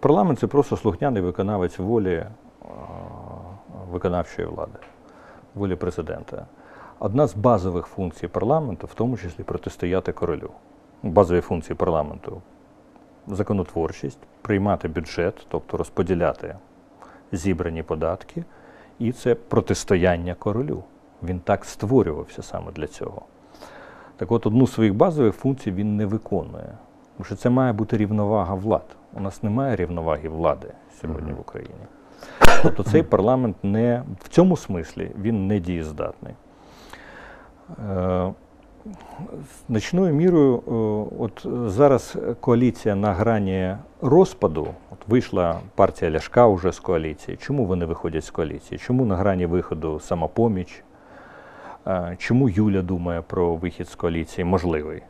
парламент це просто слухняний виконавець волі е, виконавчої влади, волі президента. Одна з базових функцій парламенту, в тому числі протистояти королю. Базові функції парламенту законотворчість, приймати бюджет, тобто розподіляти зібрані податки, і це протистояння королю. Він так створювався саме для цього. Так от, одну з своїх базових функцій він не виконує. Тому що це має бути рівновага влад. У нас немає рівноваги влади сьогодні в Україні. Тобто цей парламент не в цьому смислі він не дієздатний. Е, Значною мірою, е, от зараз коаліція на грані розпаду. От вийшла партія Ляшка вже з коаліції. Чому вони виходять з коаліції? Чому на грані виходу самопоміч? Е, Чому Юля думає про вихід з коаліції можливий?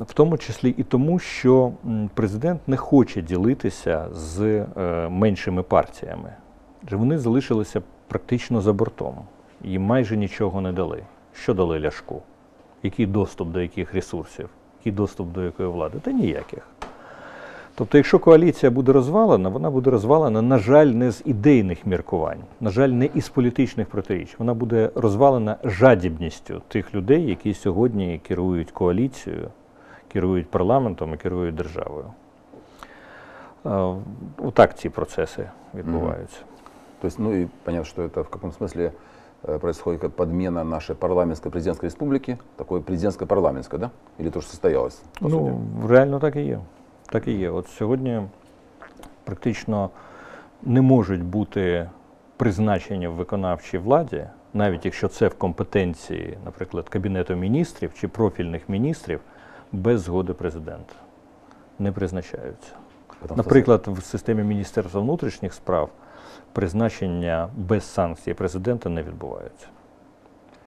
В тому числі і тому, що президент не хоче ділитися з е, меншими партіями. Вони залишилися практично за бортом. Їм майже нічого не дали. Що дали Ляшку? Який доступ до яких ресурсів? Який доступ до якої влади? Та ніяких. Тобто, якщо коаліція буде розвалена, вона буде розвалена, на жаль, не з ідейних міркувань, на жаль, не із політичних протиріч. Вона буде розвалена жадібністю тих людей, які сьогодні керують коаліцією, керують парламентом і керують державою. Е, Отак ці процеси відбуваються. То есть, ну и поняв, что это в каком смысле э, происходит как подмена нашей парламентской президентской республики, такой президентско-парламентской, да? Или то, что состоялось? по сути? Ну, реально так і є. Так і є. От сьогодні практично не можуть бути призначення в виконавчій владі, навіть якщо це в компетенції, наприклад, Кабінету міністрів чи профільних міністрів, без згоди президента. Не призначаються. Наприклад, в системі Міністерства внутрішніх справ призначення без санкції президента не відбуваються.